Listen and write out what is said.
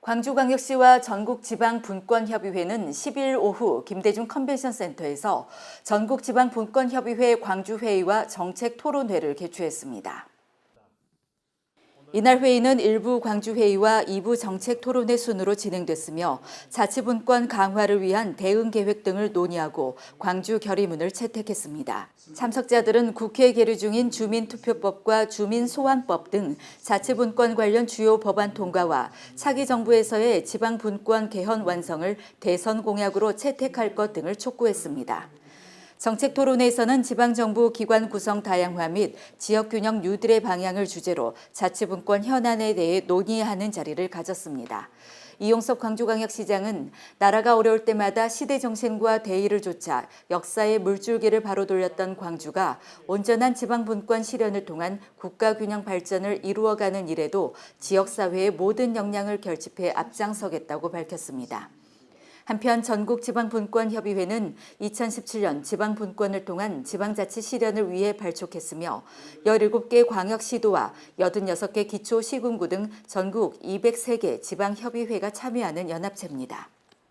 광주광역시와 전국지방분권협의회는 10일 오후 김대중 컨벤션 센터에서 전국지방분권협의회 광주회의와 정책토론회를 개최했습니다. 이날 회의는 일부 광주회의와 2부 정책토론회 순으로 진행됐으며 자치분권 강화를 위한 대응 계획 등을 논의하고 광주 결의문을 채택했습니다. 참석자들은 국회 계류 중인 주민투표법과 주민소환법 등 자치분권 관련 주요 법안 통과와 차기 정부에서의 지방분권 개헌 완성을 대선 공약으로 채택할 것 등을 촉구했습니다. 정책 토론회에서는 지방정부 기관 구성 다양화 및 지역균형 뉴딜의 방향을 주제로 자치분권 현안에 대해 논의하는 자리를 가졌습니다. 이용섭 광주광역시장은 나라가 어려울 때마다 시대 정신과 대의를 좇아 역사의 물줄기를 바로 돌렸던 광주가 온전한 지방분권 실현을 통한 국가균형 발전을 이루어가는 일에도 지역사회의 모든 역량을 결집해 앞장서겠다고 밝혔습니다. 한편 전국 지방분권협의회는 2017년 지방분권을 통한 지방자치 실현을 위해 발족했으며 17개 광역시도와 86개 기초시군구 등 전국 203개 지방협의회가 참여하는 연합체입니다.